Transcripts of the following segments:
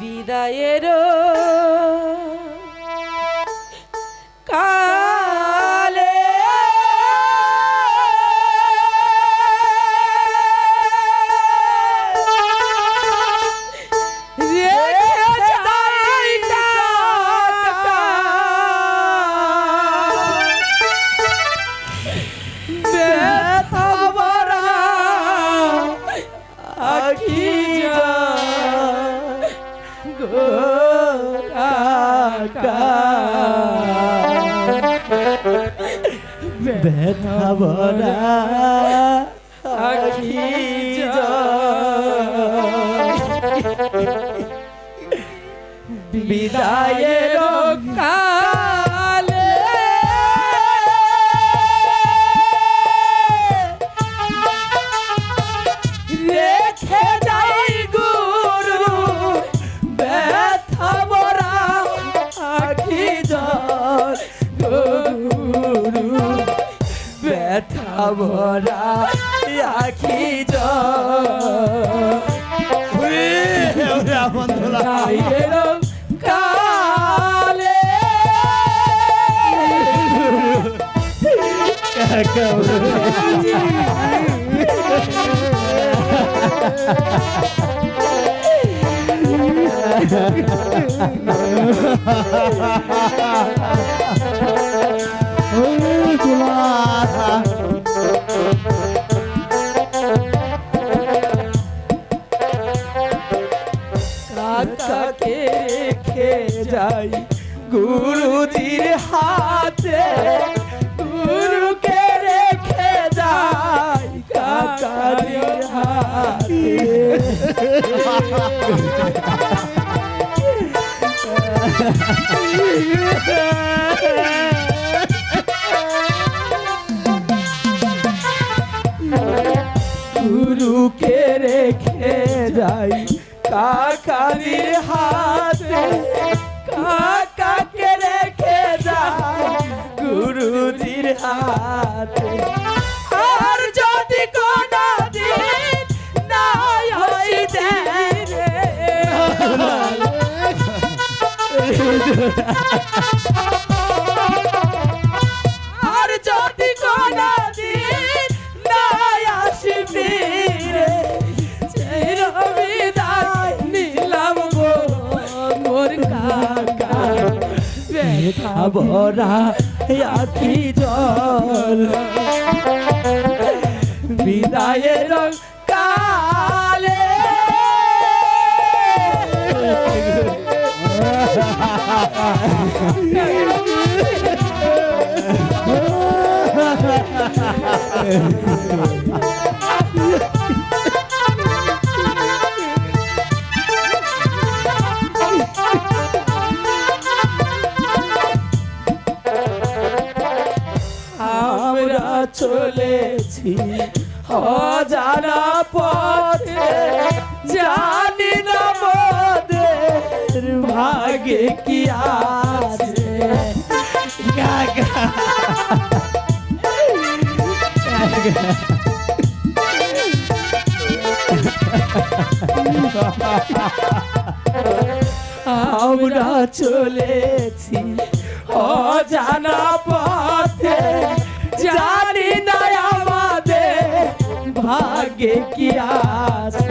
বিদায়ের ব্যথা ভরা আখি বিদায়ের কালে ভরা আখি জল বন্ধুরা কাকাকে রেখে যাই। গুরুজির হাতে গুরুকে রেখে যাই। কাকাজির হাতে। কাকারির হাতে কাকাকে রেখে যায় গুরুজির হাতে। ভরা আখি জল। বিদায়ের কালে। আমরা চলেছি। অজানা পথে জানি না ভাগে কি আমরা চলেছি। অজানা পথে ভাগ্যে কি আছে?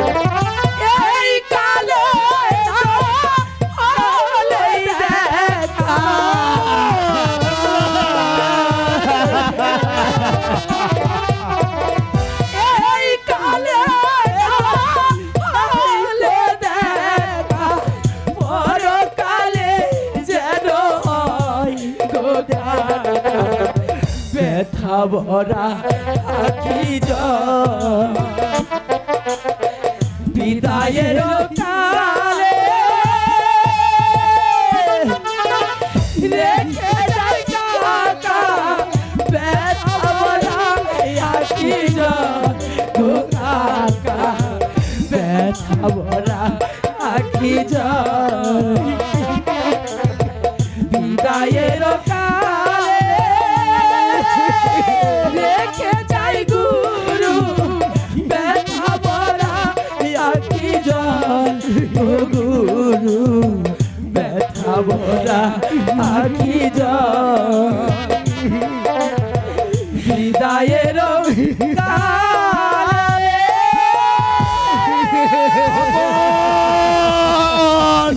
ভরা আখি জল